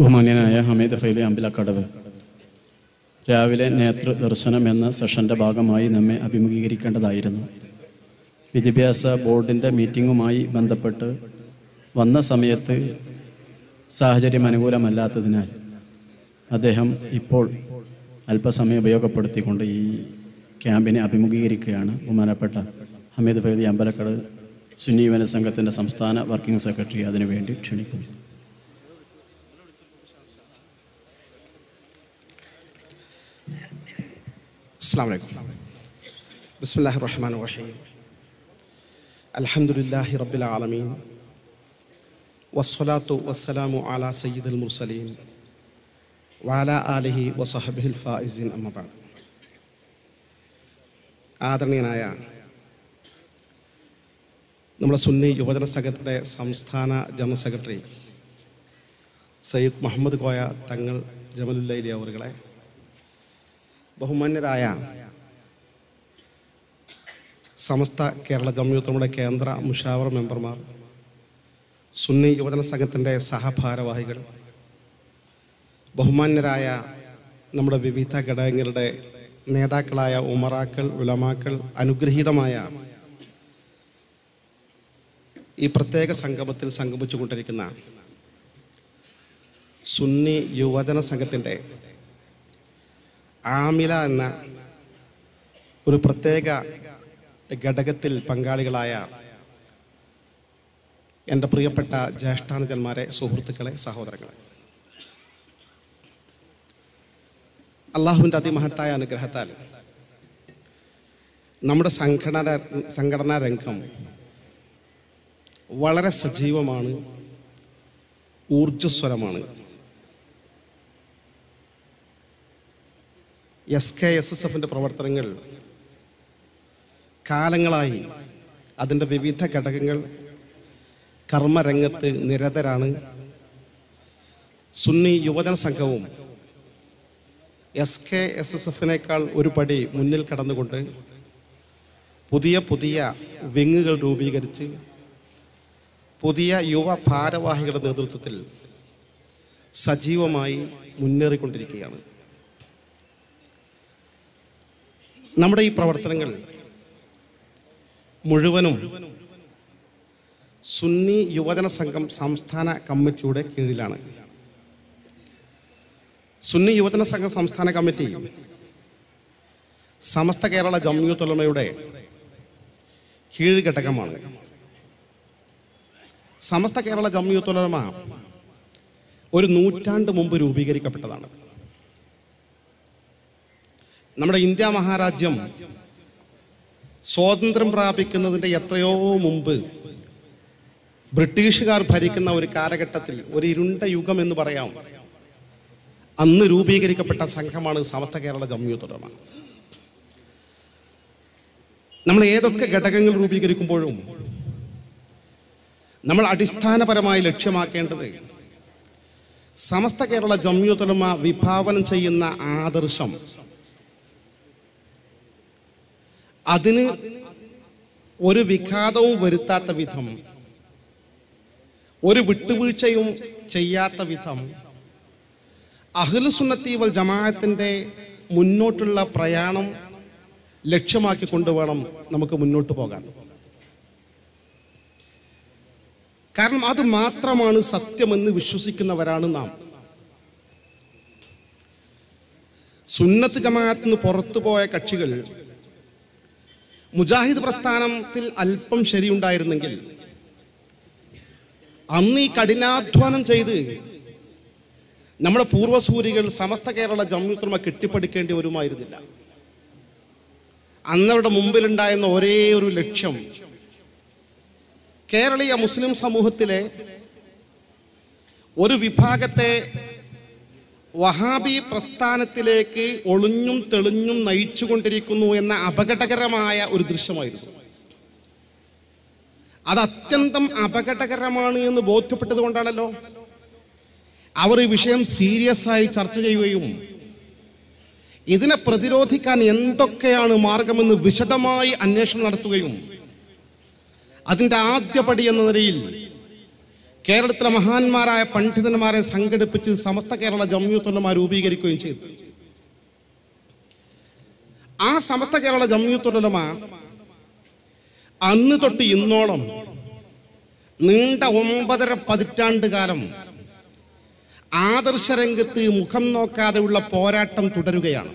ബഹുമാന്യനായ ഹമീദ് ഫൈലി അമ്പലക്കടവ്. രാവിലെ നേതൃ ദർശനം എന്ന സെഷന്റെ ഭാഗമായി നമ്മെ അഭിമുഖീകരിക്കേണ്ടതായിരുന്നു. വിദ്യാഭ്യാസ ബോർഡിന്റെ മീറ്റിങ്ങുമായി ബന്ധപ്പെട്ട് വന്ന സമയത്ത് സാഹചര്യം അനുകൂലമല്ലാത്തതിനാൽ അദ്ദേഹം ഇപ്പോൾ അല്പസമയം ഉപയോഗപ്പെടുത്തിക്കൊണ്ട് ഈ ക്യാമ്പിനെ അഭിമുഖീകരിക്കുകയാണ്. ബഹുമാനപ്പെട്ട ഹമീദ് ഫൈദി അമ്പലക്കട് സുന്നി യുവന സംഘത്തിന്റെ സംസ്ഥാന വർക്കിംഗ് സെക്രട്ടറി അതിനുവേണ്ടി ക്ഷണിക്കുന്നു. അസ്സാം വലൈക്കും ബിസ്മില്ലാഹി റഹ്മാൻ റഹീം. അലഹമുല്ലാഹി റബ്ബിൽ ആലമീൻ. വസ്സലാത്തു വസ്സലാമു അല സയ്യിദുൽ മുർസലീൻ. വാല ആലിഹി വസഹബിൽ ഫായിസീൻ. അമ്മബാദ് ആദരണീയനായ നമ്മുടെ സുന്നി യുവജന സംഘത്തിന്റെ സംസ്ഥാന ജനറൽ സെക്രട്ടറി സയ്യിദ് മുഹമ്മദ് കോയ തങ്ങൾ ജമലുല്ലയിലെ അവറുകളെ ബഹുമാന്യരായ സമസ്ത കേരള ജമ്യൂത്തങ്ങളുടെ കേന്ദ്ര മുഷാവർ മെമ്പർമാർ സുന്നി യുവജന സംഘത്തിന്റെ സഹഭാരവാഹികൾ ബഹുമാന്യരായ നമ്മുടെ വിവിധ ഘടകങ്ങളുടെ നേതാക്കളായ ഉമറാക്കൾ ഉലമാക്കൾ അനുഗ്രഹീതമായ ഈ പ്രത്യേക സംഗമത്തിൽ സംഗമിച്ചുകൊണ്ടിരിക്കുന്ന സുന്നി യുവജന സംഘത്തിന്റെ ആമില എന്ന ഒരു പ്രത്യേക ഘടകത്തിൽ പങ്കാളികളായ എന്റെ പ്രിയപ്പെട്ട ജ്യേഷ്ഠാനുജന്മാരെ സുഹൃത്തുക്കളെ സഹോദരങ്ങളെ. അള്ളാഹുവിന്റെ അതിമഹത്തായ അനുഗ്രഹത്താൽ നമ്മുടെ സംഘടന സംഘടനാ രംഗം വളരെ സജീവമാണ് ഊർജസ്വലമാണ്. എസ് കെ എസ് എസ് എഫിന്റെ പ്രവർത്തനങ്ങൾ കാലങ്ങളായി അതിന്റെ വിവിധ ഘടകങ്ങൾ കർമ്മരംഗത്ത് നിരതരാണ്. സുന്നി യുവജന സംഘവും എസ് കെ എസ് എസ് എഫിനേക്കാൾ ഒരു പടി മുന്നിൽ കടന്നുകൊണ്ട് പുതിയ പുതിയ വിങ്ങുകൾ രൂപീകരിച്ച് പുതിയ യുവ ഭാരവാഹികളുടെ നേതൃത്വത്തിൽ സജീവമായി മുന്നേറിക്കൊണ്ടിരിക്കുകയാണ്. നമ്മുടെ ഈ പ്രവർത്തനങ്ങൾ മുഴുവനും സുന്നി യുവജന സംഘം സംസ്ഥാന കമ്മിറ്റിയുടെ കീഴിലാണ്. സുന്നി യുവജന സംഘം സംസ്ഥാന കമ്മിറ്റി സമസ്ത കേരള ജമ്യൂത്തലമയുടെ കീഴ് ഘടകമാണ് സമസ്ത കേരള ജമ്യൂത്തലമ ഒരു നൂറ്റാണ്ട് മുമ്പ് രൂപീകരിക്കപ്പെട്ടതാണ്. നമ്മുടെ ഇന്ത്യ മഹാരാജ്യം സ്വാതന്ത്ര്യം പ്രാപിക്കുന്നതിന്റെ എത്രയോ മുമ്പ് ബ്രിട്ടീഷുകാർ ഭരിക്കുന്ന ഒരു കാലഘട്ടത്തിൽ ഒരു ഇരുണ്ട യുഗം എന്ന് പറയാം. അന്ന് രൂപീകരിക്കപ്പെട്ട സംഘമാണ് സമസ്ത കേരള ജമ്യൂത്തുലമ നമ്മൾ ഏതൊക്കെ ഘടകങ്ങൾ രൂപീകരിക്കുമ്പോഴും നമ്മൾ അടിസ്ഥാനപരമായി ലക്ഷ്യമാക്കേണ്ടത് സമസ്ത കേരള ജമ്യൂത്തുലമ വിഭാവനം ചെയ്യുന്ന ആദർശം അതിന് ഒരു വിഘാതവും വരുത്താത്ത വിധം ഒരു വിട്ടുവീഴ്ചയും ചെയ്യാത്ത വിധം അഹ്ലുസുന്നത്തി വൽ ജമാഅത്തിന്റെ മുന്നോട്ടുള്ള പ്രയാണം ലക്ഷ്യമാക്കി കൊണ്ടുവേണം നമുക്ക് മുന്നോട്ട് പോകാൻ. കാരണം അത് മാത്രമാണ് സത്യമെന്ന് വിശ്വസിക്കുന്നവരാണ് നാം. സുന്നത്ത് ജമാഅത്തിന് പുറത്തുപോയ കക്ഷികൾ മുജാഹിദ് പ്രസ്ഥാനത്തിൽ അല്പം ശരിയുണ്ടായിരുന്നെങ്കിൽ അന്ന് ഈ കഠിനാധ്വാനം ചെയ്ത് നമ്മുടെ പൂർവസൂരികൾ സമസ്ത കേരള ജമ്മുത്തുമ കെട്ടിപ്പടുക്കേണ്ടി വരുമായിരുന്നില്ല. അന്നവരുടെ മുമ്പിലുണ്ടായിരുന്ന ഒരേ ഒരു ലക്ഷ്യം കേരളീയ മുസ്ലിം സമൂഹത്തിലെ ഒരു വിഭാഗത്തെ വഹാബി പ്രസ്ഥാനത്തിലേക്ക് ഒളിഞ്ഞും തെളിഞ്ഞും നയിച്ചുകൊണ്ടിരിക്കുന്നു എന്ന അപകടകരമായ ഒരു ദൃശ്യമായിരുന്നു. അത് അത്യന്തം അപകടകരമാണ് എന്ന് ബോധ്യപ്പെട്ടത് കൊണ്ടാണല്ലോ. അവർ ഈ വിഷയം സീരിയസ് ആയി ചർച്ച ചെയ്യുകയും ഇതിനെ പ്രതിരോധിക്കാൻ എന്തൊക്കെയാണ് മാർഗമെന്ന് വിശദമായി അന്വേഷണം നടത്തുകയും അതിന്റെ ആദ്യപടി എന്ന നിലയിൽ കേരളത്തിലെ മഹാന്മാരായ പണ്ഡിതന്മാരെ സംഘടിപ്പിച്ച് സമസ്ത കേരള ജമ്യൂത്തുലമ രൂപീകരിക്കുകയും ചെയ്തു. ആ സമസ്ത കേരള ജമ്യൂത്തുലമ അന്ന് തൊട്ട് ഇന്നോളം നീണ്ട ഒമ്പതര പതിറ്റാണ്ട് കാലം ആദർശരംഗത്ത് മുഖം നോക്കാതെയുള്ള പോരാട്ടം തുടരുകയാണ്.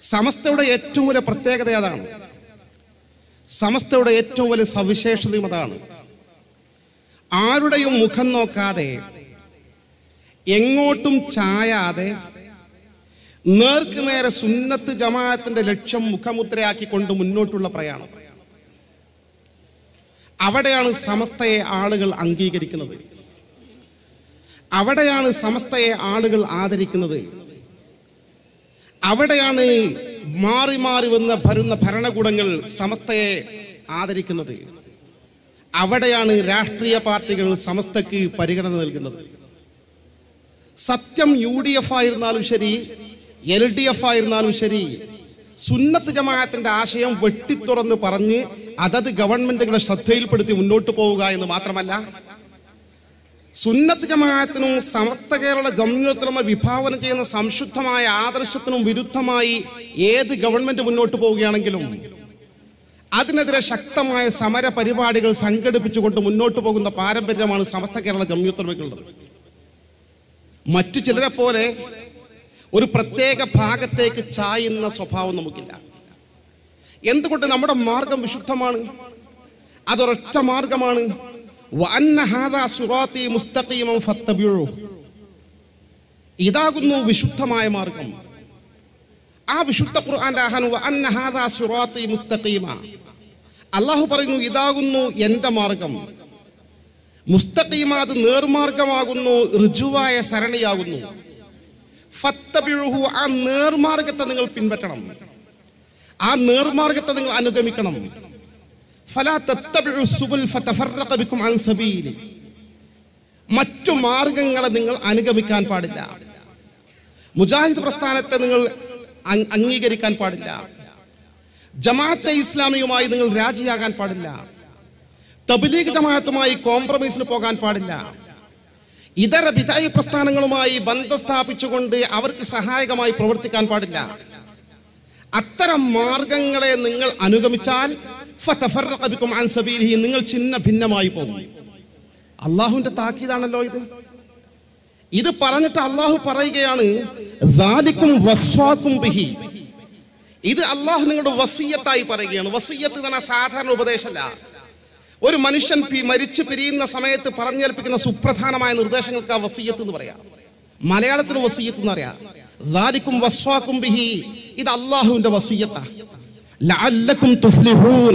സമസ്തയുടെ ഏറ്റവും വലിയ പ്രത്യേകത അതാണ് സമസ്തയുടെ ഏറ്റവും വലിയ സവിശേഷതയും അതാണ്. ആരുടെയും മുഖം നോക്കാതെ എങ്ങോട്ടും ചായാതെ നേർക്ക് നേരെ സുന്നത്ത് ജമാഅത്തിന്റെ ലക്ഷ്യം മുഖമുദ്രയാക്കിക്കൊണ്ട് മുന്നോട്ടുള്ള പ്രയാണം. അവിടെയാണ് സമസ്തയെ ആളുകൾ അംഗീകരിക്കുന്നത്. അവിടെയാണ് സമസ്തയെ ആളുകൾ ആദരിക്കുന്നത്. അവിടെയാണ് മാറി മാറി വന്ന് ഭരുന്ന ഭരണകൂടങ്ങൾ സമസ്തയെ ആദരിക്കുന്നത്. അവിടെയാണ് രാഷ്ട്രീയ പാർട്ടികൾ സമസ്തക്ക് പരിഗണന നൽകുന്നത്. സത്യം യു ഡി എഫ് ആയിരുന്നാലും ശരി എൽ ഡി എഫ് ആയിരുന്നാലും ശരി സുന്നത്ത് ജമാഅത്തിന്റെ ആശയം വെട്ടിത്തുറന്ന് പറഞ്ഞ് അതത് ഗവൺമെന്റുകളെ ശ്രദ്ധയിൽപ്പെടുത്തി മുന്നോട്ട് പോവുക എന്ന് മാത്രമല്ല സുന്നത്ത് ജമാഅത്തിനും സമസ്ത കേരള ജമ്മുത്തലമ വിഭാവനം ചെയ്യുന്ന സംശുദ്ധമായ ആദർശത്തിനും വിരുദ്ധമായി ഏത് ഗവൺമെന്റ് മുന്നോട്ട് പോവുകയാണെങ്കിലും അതിനെതിരെ ശക്തമായ സമര പരിപാടികൾ സംഘടിപ്പിച്ചുകൊണ്ട് മുന്നോട്ട് പോകുന്ന പാരമ്പര്യമാണ് സമസ്ത കേരള ജമ്മുത്തലമയ്ക്കുള്ളത് മറ്റു ചിലരെ പോലെ ഒരു പ്രത്യേക ഭാഗത്തേക്ക് ചായുന്ന സ്വഭാവം നമുക്കില്ല. എന്തുകൊണ്ട് നമ്മുടെ മാർഗം വിശുദ്ധമാണ്? അതൊരൊറ്റ മാർഗമാണ്. ഇതാകുന്നു വിശുദ്ധമായ മാർഗം. ആ വിശുദ്ധ അള്ളാഹു പറയുന്നു ഇതാകുന്നു എന്റെ മാർഗം. മുസ്തഖീമ അത് നേർമാർഗമാകുന്നു ഋജുവായ സരണിയാകുന്നു. ആ നേർമാർഗത്തെ നിങ്ങൾ പിൻപറ്റണം. ആ നേർമാർഗത്തെ നിങ്ങൾ അനുഗമിക്കണം. മറ്റു മാർഗങ്ങളെ നിങ്ങൾ അനുഗമിക്കാൻ പാടില്ല. മുജാഹിദ് പ്രസ്ഥാനത്തെ നിങ്ങൾ അംഗീകരിക്കാൻ പാടില്ല. ജമാഅത്തെ ഇസ്ലാമിയുമായി നിങ്ങൾ രാജിയാകാൻ പാടില്ല. തബ്ലീഗ് ജമാഅത്തുമായി കോംപ്രമൈസിന് പോകാൻ പാടില്ല. ഇതര വിധായ പ്രസ്ഥാനങ്ങളുമായി ബന്ധം സ്ഥാപിച്ചുകൊണ്ട് അവർക്ക് സഹായകമായി പ്രവർത്തിക്കാൻ പാടില്ല. അത്തരം മാർഗങ്ങളെ നിങ്ങൾ അനുഗമിച്ചാൽ നിങ്ങൾ ചിന്ന ഭിന്നമായി പോകും. അള്ളാഹുവിന്റെ താക്കീതാണല്ലോ ഇത്. ഇത് പറഞ്ഞിട്ട് അള്ളാഹു പറയുകയാണ് "ദാലിക്കും വസ്വാക്കും ബിഹി. ഇത് അള്ളാഹു നിങ്ങളുടെ വസീയത്തായി പറയുകയാണ്. വസീയത്ത് തന്നെ സാധാരണ ഉപദേശമല്ല ഒരു മനുഷ്യൻ മരിച്ചു പിരിയുന്ന സമയത്ത് പറഞ്ഞേൽപ്പിക്കുന്ന സുപ്രധാനമായ നിർദ്ദേശങ്ങൾക്ക് ആ വസീയത്ത് എന്ന് പറയാം. മലയാളത്തിന് വസീയത്ത് എന്ന് പറയാം. ദാലിക്കും വസ്വാക്കും ബിഹി. ഇത് അള്ളാഹുവിന്റെ വസീയത്താ. ലഅല്ലക്കും തുഫ്ലിഹൂൻ.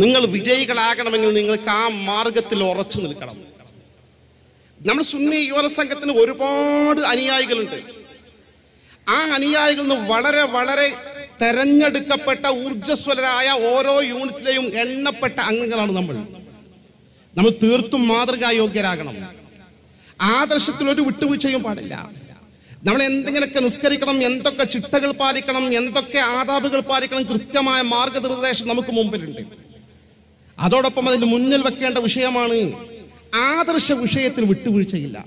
നിങ്ങൾ വിജയികളാകണമെങ്കിൽ നിങ്ങൾക്ക് ആ മാർഗത്തിൽ ഉറച്ചു നിൽക്കണം. നമ്മൾ സുന്നി യുവന സംഘത്തിന് ഒരുപാട് അനുയായികളുണ്ട്. ആ അനുയായികളിൽ നിന്ന് വളരെ വളരെ തെരഞ്ഞെടുക്കപ്പെട്ട ഊർജസ്വലരായ ഓരോ യൂണിറ്റിലെയും എണ്ണപ്പെട്ട അംഗങ്ങളാണ് നമ്മൾ. നമ്മൾ തീർത്തും മാതൃകായോഗ്യരാകണം. ആദർശത്തിൽ ഒരു വിട്ടുവീഴ്ചയും പാടില്ല. നമ്മൾ എന്തെങ്കിലുമൊക്കെ നിസ്കരിക്കണം എന്തൊക്കെ ചിട്ടകൾ പാലിക്കണം എന്തൊക്കെ ആദാബുകൾ പാലിക്കണം കൃത്യമായ മാർഗനിർദ്ദേശം നമുക്ക് മുമ്പിലുണ്ട്. അതോടൊപ്പം അതിന് മുന്നിൽ വെക്കേണ്ട വിഷയമാണ് ആദർശ വിഷയത്തിൽ വിട്ടുവീഴ്ചയില്ല.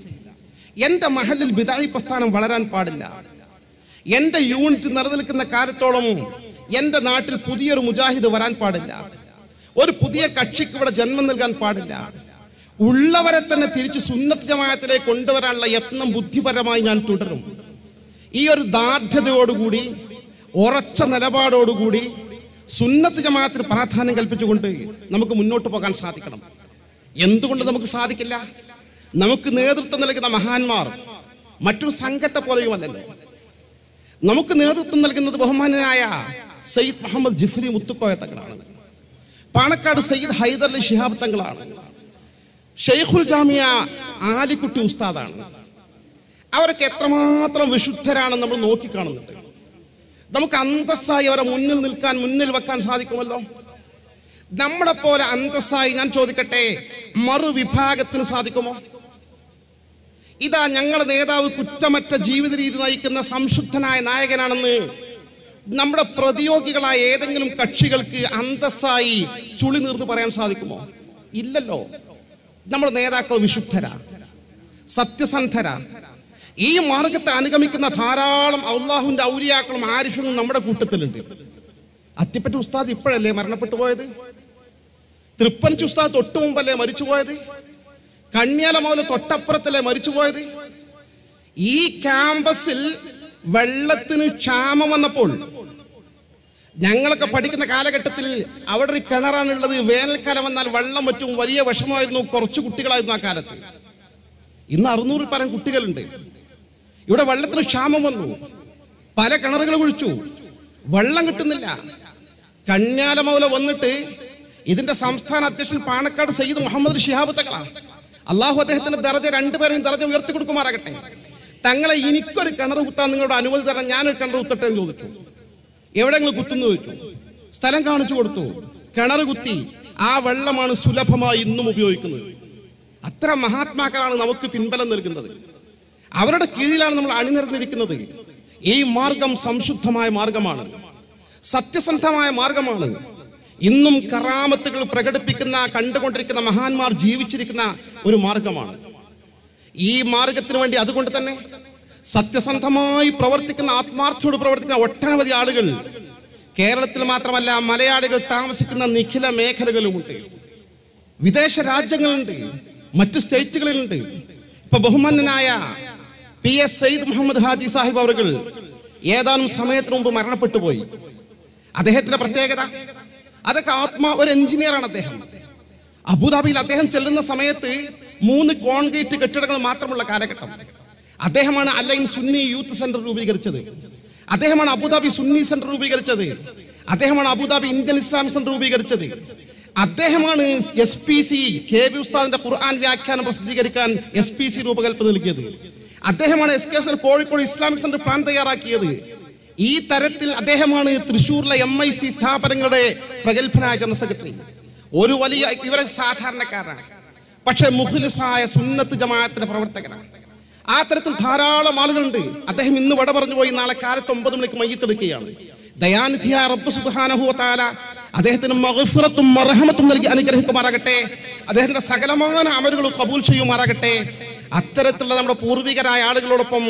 എന്റെ മഹലിൽ ബിതായി പ്രസ്ഥാനം വളരാൻ പാടില്ല. എന്റെ യൂണിറ്റ് നിലനിൽക്കുന്ന കാലത്തോളം എന്റെ നാട്ടിൽ പുതിയൊരു മുജാഹിദ് വരാൻ പാടില്ല. ഒരു പുതിയ കക്ഷിക്ക് ഇവിടെ ജന്മം നൽകാൻ പാടില്ല. ഉള്ളവരെ തന്നെ തിരിച്ച് സുന്നത്ത് ജമായത്തിലേക്ക് കൊണ്ടുവരാനുള്ള യത്നം ബുദ്ധിപരമായി ഞാൻ തുടരും. ഈ ഒരു ദാർഢ്യതയോടുകൂടി ഉറച്ച നിലപാടോടുകൂടി സുന്നത്ത് ജമാഅത്തിന് പ്രാധാന്യം കൽപ്പിച്ചുകൊണ്ട് നമുക്ക് മുന്നോട്ട് പോകാൻ സാധിക്കണം. എന്തുകൊണ്ട് നമുക്ക് സാധിക്കില്ല? നമുക്ക് നേതൃത്വം നൽകുന്ന മഹാന്മാർ മറ്റൊരു സംഘത്തെ പോലെയുമല്ലല്ലോ. നമുക്ക് നേതൃത്വം നൽകുന്നത് ബഹുമാനനായ സയ്യിദ് മുഹമ്മദ് ജിഫ്രി മുത്തുക്കോയ തങ്ങളാണ്. പാണക്കാട് സയ്യിദ് ഹൈദർ അലി ഷിഹാബ് തങ്ങളാണ്. ഷെയ്ഖുൽ ജാമിയ ആലിക്കുട്ടി ഉസ്താദാണ്. അവരൊക്കെ എത്രമാത്രം വിശുദ്ധരാണെന്ന് നമ്മൾ നോക്കിക്കാണുന്നുണ്ട്. നമുക്ക് അന്തസ്സായി അവരെ മുന്നിൽ നിൽക്കാൻ മുന്നിൽ വെക്കാൻ സാധിക്കുമല്ലോ? നമ്മളെ പോലെ അന്തസ്സായി ഞാൻ ചോദിക്കട്ടെ മറുവിഭാഗത്തിന് സാധിക്കുമോ? ഇതാ ഞങ്ങളുടെ നേതാവ് കുറ്റമറ്റ ജീവിത രീതി നയിക്കുന്ന സംശുദ്ധനായ നായകനാണെന്ന് നമ്മുടെ പ്രതിയോഗികളായ ഏതെങ്കിലും കക്ഷികൾക്ക് അന്തസ്സായി ചുളി നീർന്ന് പറയാൻ സാധിക്കുമോ? ഇല്ലല്ലോ. നമ്മുടെ നേതാക്കൾ വിശുദ്ധരാ സത്യസന്ധരാ. ഈ മാർഗത്തെ അനുഗമിക്കുന്ന ധാരാളം അള്ളാഹുവിന്റെ ഔലിയാക്കളും ആരിഫും നമ്മുടെ കൂട്ടത്തിലുണ്ട്. അത്തിപ്പറ്റ ഉസ്താദ് ഇപ്പോഴല്ലേ മരണപ്പെട്ടു പോയത്? തൃപ്പഞ്ച് ഉസ്താദ് തൊട്ടു മുമ്പല്ലേ മരിച്ചുപോയത് കണ്യാല മൗല തൊട്ടപ്പുറത്തല്ലേ മരിച്ചു മരിച്ചുപോയത് ഈ ക്യാമ്പസിൽ വെള്ളത്തിന് ക്ഷാമം വന്നപ്പോൾ ഞങ്ങളൊക്കെ പഠിക്കുന്ന കാലഘട്ടത്തിൽ അവിടെ ഒരു കിണറാണുള്ളത്. വേനൽക്കാലം വന്നാൽ വെള്ളം മറ്റും വലിയ വിഷമമായിരുന്നു കുറച്ച് കുട്ടികളായിരുന്നു ആ കാലത്ത്. ഇന്ന് അറുന്നൂറിൽ പരം കുട്ടികളുണ്ട്. ഇവിടെ വെള്ളത്തിന് ക്ഷാമം വന്നു. പല കിണറുകൾ കുഴിച്ചു. വെള്ളം കിട്ടുന്നില്ല. കന്യാലമൗല വന്നിട്ട് ഇതിന്റെ സംസ്ഥാന അധ്യക്ഷൻ പാണക്കാട് സയ്യിദ് മുഹമ്മദ് ഷിഹാബ് തകള അള്ളാഹു അദ്ദേഹത്തിന്റെ ദർജ രണ്ടുപേരെയും ദർജ ഉയർത്തി കൊടുക്കുമാറാകട്ടെ തങ്ങളെ എനിക്കൊരു കിണർ കുത്താൻ നിങ്ങളുടെ അനുമതി തരാൻ ഞാനൊരു കിണർ കുത്തട്ടെ എന്ന് ചോദിച്ചു. എവിടെ നിങ്ങൾ കുത്തുന്നു ചോദിച്ചു. സ്ഥലം കാണിച്ചു കൊടുത്തു. കിണർ കുത്തി. ആ വെള്ളമാണ് സുലഭമായി ഇന്നും ഉപയോഗിക്കുന്നത്. അത്ര മഹാത്മാക്കളാണ് നമുക്ക് പിൻബലം നൽകുന്നത്. അവരുടെ കീഴിലാണ് നമ്മൾ അണിനിരന്നിരിക്കുന്നത്. ഈ മാർഗം സംശുദ്ധമായ മാർഗമാണ്. സത്യസന്ധമായ മാർഗമാണ്. ഇന്നും കറാമത്തുകൾ പ്രകടിപ്പിക്കുന്ന കണ്ടുകൊണ്ടിരിക്കുന്ന മഹാന്മാർ ജീവിച്ചിരിക്കുന്ന ഒരു മാർഗമാണ്. ഈ മാർഗത്തിന് വേണ്ടി അതുകൊണ്ട് തന്നെ സത്യസന്ധമായി പ്രവർത്തിക്കുന്ന ആത്മാർത്ഥയോട് പ്രവർത്തിക്കുന്ന ഒട്ടനവധി ആളുകൾ കേരളത്തിൽ മാത്രമല്ല മലയാളികൾ താമസിക്കുന്ന നിഖില മേഖലകളുമുണ്ട് വിദേശ രാജ്യങ്ങളുണ്ട്. മറ്റ് സ്റ്റേറ്റുകളിലുണ്ട്. ഇപ്പൊ ബഹുമാന്യനായ പി എസ് സയ്യിദ് മുഹമ്മദ് ഹാജി സാഹിബ് അവർ ഏതാനും സമയത്തിന് മുമ്പ് മരണപ്പെട്ടു പോയി. അദ്ദേഹത്തിന്റെ പ്രത്യേകത അതൊക്കെ ആത്മാ ഒരു എഞ്ചിനീയറാണ് അദ്ദേഹം. അബുദാബിയിൽ അദ്ദേഹം ചെല്ലുന്ന സമയത്ത് മൂന്ന് കോൺക്രീറ്റ് കെട്ടിടങ്ങൾ മാത്രമുള്ള കാലഘട്ടം. അദ്ദേഹമാണ് അല്ലൈൻ സുന്നി യൂത്ത് സെന്റർ രൂപീകരിച്ചത്. അദ്ദേഹമാണ് അബുദാബി സുന്നി സെന്റർ രൂപീകരിച്ചത്. അദ്ദേഹമാണ് അബുദാബി ഇന്ത്യൻ ഇസ്ലാമിക് സെന്റർ രൂപീകരിച്ചത്. അദ്ദേഹമാണ് S P C K B ഉസ്താദിന്റെ ഖുർആൻ വ്യാഖ്യാനം പ്രസിദ്ധീകരിക്കാൻ എസ് പി സി രൂപകൽപ്പന നൽകിയത്. അദ്ദേഹമാണ് S K S Kozhikode Islamic centre plan തയ്യാറാക്കിയത്. ഈ തരത്തിൽ അദ്ദേഹമാണ് തൃശ്ശൂരിലെ എം ഐ സി സ്ഥാപനങ്ങളുടെ പ്രഗത്ഭനായ ജനറൽ സെക്രട്ടറി. ഒരു വലിയ ഇവരെ സാധാരണക്കാരാണ്. പക്ഷെ മുഖ്ലിസായ സുന്നത്ത് ജമാഅത്തിന്റെ പ്രവർത്തകനാണ്. ആ തരത്തിൽ ധാരാളം ആളുകളുണ്ട്. അദ്ദേഹം ഇന്ന് വട പറഞ്ഞു പോയി. നാളെ കാലത്ത് ഒമ്പത് മണിക്ക് മയ്യത്തെടുക്കുകയാണ് ദയാനിധിയാ റബ്ബ് സുബ്ഹാനഹു വ തആല അദ്ദേഹത്തിന് മഗ്ഫിറത്തും മർഹമത്തും നൽകി അനുഗ്രഹിക്കുമാറാകട്ടെ. അദ്ദേഹത്തിന്റെ സകലമാന അമലുകളും കബൂൽ ചെയ്യുമാറാകട്ടെ. അത്തരത്തിലുള്ള നമ്മുടെ പൂർവികരായ ആളുകളോടൊപ്പം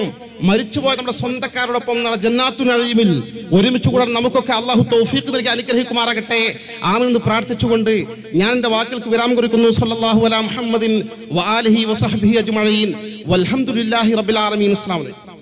മരിച്ചുപോയ നമ്മുടെ സ്വന്തക്കാരോടൊപ്പം നമ്മുടെ ജന്നാത്തു നഴീമിൽ ഒരുമിച്ച് കൂടാൻ നമുക്കൊക്കെ അള്ളാഹു തൗഫീഖ് നൽകി അനുഗ്രഹിക്കുമാറാകട്ടെ. ആമെന്ന് പ്രാർത്ഥിച്ചുകൊണ്ട് ഞാൻ എന്റെ വാക്കുകൾക്ക് വിരാമം കുറിക്കുന്നു. സല്ലല്ലാഹു അലാ മുഹമ്മദിൻ വആലിഹി വസഹ്ബിഹി അജ്മഈൻ. വൽഹംദുലില്ലാഹി റബ്ബിൽ ആലമീൻ. അലൈക്കും.